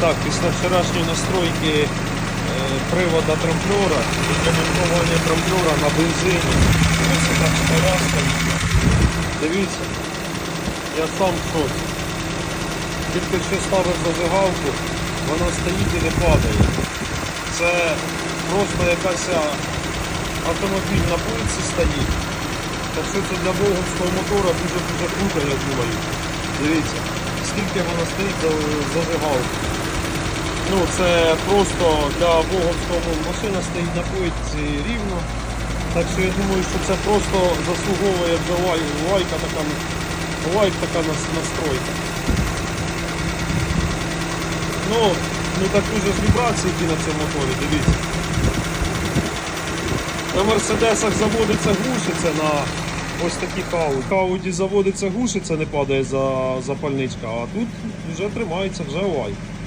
Так, після вчорашньої настройки е, привода трамплера, ремонтування трамплера на бензині. Дивіться, я сам в. Тільки що ставив зажигалку, вона стоїть і не падає. Це просто якась автомобіль на плитці стоїть. Так що це для боговського мотора дуже-дуже круто, я думаю. Дивіться, скільки вона стоїть за зажигалку. Ну, це просто для боговського машина стоїть на плитці рівно. Так що я думаю, що це просто заслуговує вже лай, лайка така, лайк така настройка. Ну, ну так дуже ж вібрації які на цьому моторі, дивіться. На Мерседесах заводиться глушиця на ось таких Ауді. Ауді заводиться глушиця, не падає за запальничка, а тут вже тримається вже лайк.